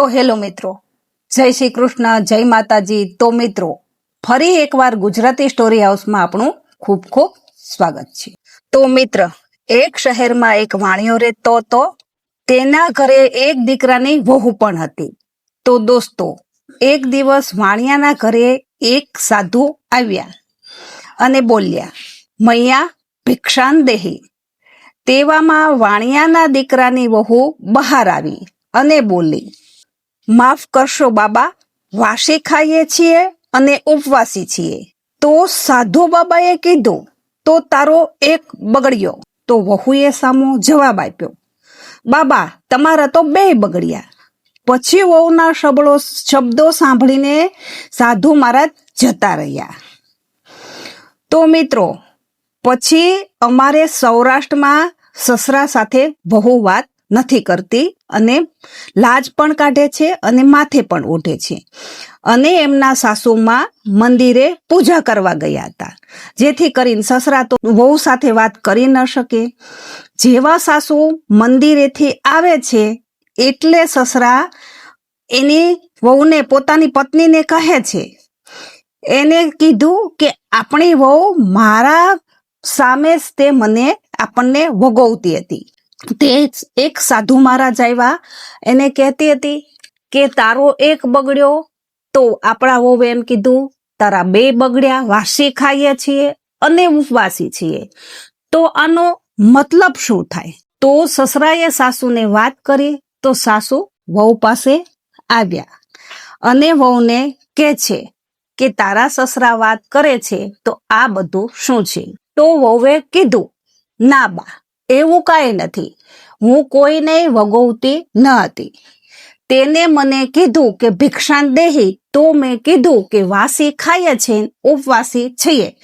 તો હેલો મિત્રો. જય શ્રી કૃષ્ણ, જય માતાજી. તો મિત્રો, ફરી એકવાર ગુજરાતી સ્ટોરી હાઉસમાં આપણું ખૂબ ખૂબ સ્વાગત છે. તો મિત્ર, એક શહેરમાં એક વાણિયો રહેતો હતો. તેના ઘરે એક દીકરાની વહુ પણ હતી. તો દોસ્તો, એક દિવસ વાણિયાના ઘરે એક સાધુ આવ્યા અને બોલ્યા, મૈયા, ભિક્ષાન દેહી. તેવામાં વાણિયાના દીકરાની વહુ બહાર આવી અને બોલી માફ કરશો બાબા, વાસી ખાઈએ છીએ અને ઉપવાસી છીએ. તો સાધુ બાબાએ કીધું, તો તારો એક બગડ્યો. તો વહુએ સામો જવાબ આપ્યો, બાબા, તમારા તો બે બગડ્યા. પછી વહુના શબળો શબ્દો સાંભળીને સાધુ મહારાજ જતા રહ્યા. તો મિત્રો, પછી અમારે સૌરાષ્ટ્રમાં સસરા સાથે બહુ વાત નથી કરતી અને લાજ પણ કાઢે છે અને માથે પણ ઓઢે છે. અને એમના સાસુમાં મંદિરે પૂજા કરવા ગયા હતા. જેથી કરીને સસરા તો વહુ સાથે વાત કરી ન શકે. જેવા સાસુ મંદિરેથી આવે છે એટલે સસરા એની વહુને પોતાની પત્નીને કહે છે. એને કીધું કે, આપણી વહુ મારા સામે તે મને આપણને વગોવતી હતી. તે એક સાધુ મહારાજ આવ્યા. એને કહેતી હતી કે, તારો એક બગડ્યો તો આપણા વહુ એમ કીધું, તારા બે બગડ્યા, વાસી ખાઈએ છીએ અને ઉપવાસી છીએ. તો આનો મતલબ શું થાય? તો સસરાએ સાસુને વાત કરી, તો સાસુ વહુ પાસે આવ્યા અને વહુને કે છે કે, તારા સસરા વાત કરે છે, તો આ બધું શું છે? તો વહુએ કીધું, ના બા એવું કાંઈ નથી. હું કોઈને વગોવતી ન હતી. તેને મને કીધું કે ભિક્ષાન દેહી તો મેં કીધું કે, વાસી ખાઈએ છે, ઉપવાસી છીએ.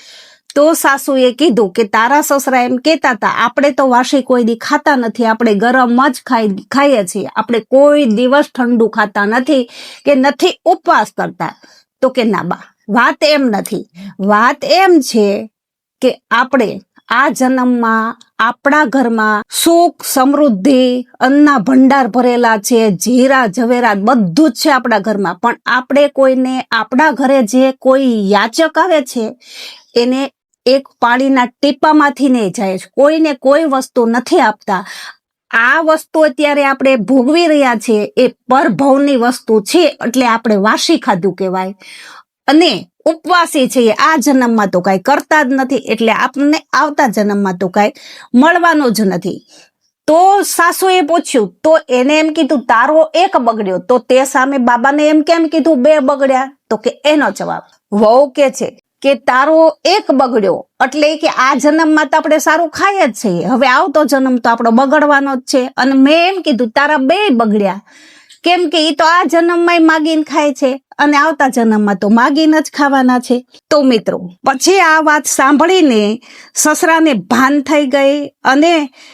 તો સાસુએ કીધું કે, તારા સસરા એમ કહેતા હતા, આપણે તો વાસી કોઈ દી ખાતા નથી, આપણે ગરમ જ ખાઈ, ખાઈએ છીએ. આપણે કોઈ દિવસ ઠંડુ ખાતા નથી કે નથી ઉપવાસ કરતા. તો કે, ના બા, વાત એમ નથી. વાત એમ છે કે, આપણે આ જન્મમાં આપણા ઘરમાં સુખ, સમૃદ્ધિ અન્ના ભંડાર ભરેલા છે, જીરા, ઝવેરા, બધું જ છે આપણા ઘરમાં. પણ આપણે કોઈને, આપણા ઘરે જે કોઈ યાચક આવે છે, એને એક પાણીના ટીપામાંથી નહીં જાય. કોઈને કોઈ વસ્તુ નથી આપતા. આ વસ્તુ અત્યારે આપણે ભોગવી રહ્યા છીએ, એ પરભવની વસ્તુ છે, એટલે આપણે વાસી ખાધું કહેવાય. અને ઉપવાસી છીએ. આ જન્મમાં તો કાંઈ કરતા જ નથી, એટલે આપણને આવતા જન્મમાં તો કાંઈ મળવાનું જ નથી. તો સાસુએ પૂછ્યું, તો એને એમ કીધું, તારો એક બગડ્યો. તો તે સામે બાબાને એમ કેમ કીધું, બે બગડ્યા? તો કે એનો જવાબ, વહુ કે છે કે તારો એક બગડ્યો. એટલે કે આ જન્મમાં તો આપણે સારું ખાઈએ જ છીએ. હવે આવતો જન્મ તો આપણો બગડવાનો જ છે. અને મેં એમ કીધું, તારા બે બગડ્યા. કેમ કે એ તો આ જન્મમાં માગીને ખાય છે અને આવતા જન્મમાં તો માગીને જ ખાવાના છે. તો મિત્રો, પછી આ વાત સાંભળીને સસરાને ભાન થઈ ગઈ અને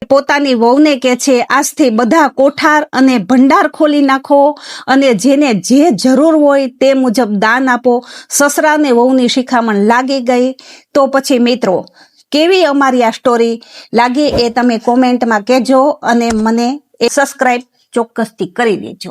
પોતાની વહુને કે છે, આજથી બધા કોઠાર અને ભંડાર ખોલી નાખો અને જેને જે જરૂર હોય તે મુજબ દાન આપો. સસરાને વહુની શિખામણ લાગી ગઈ. તો પછી મિત્રો, કેવી અમારી આ સ્ટોરી લાગી એ તમે કોમેન્ટમાં કહેજો અને મને એ સબસ્ક્રાઈબ ચોક્કસથી કરી દેજો.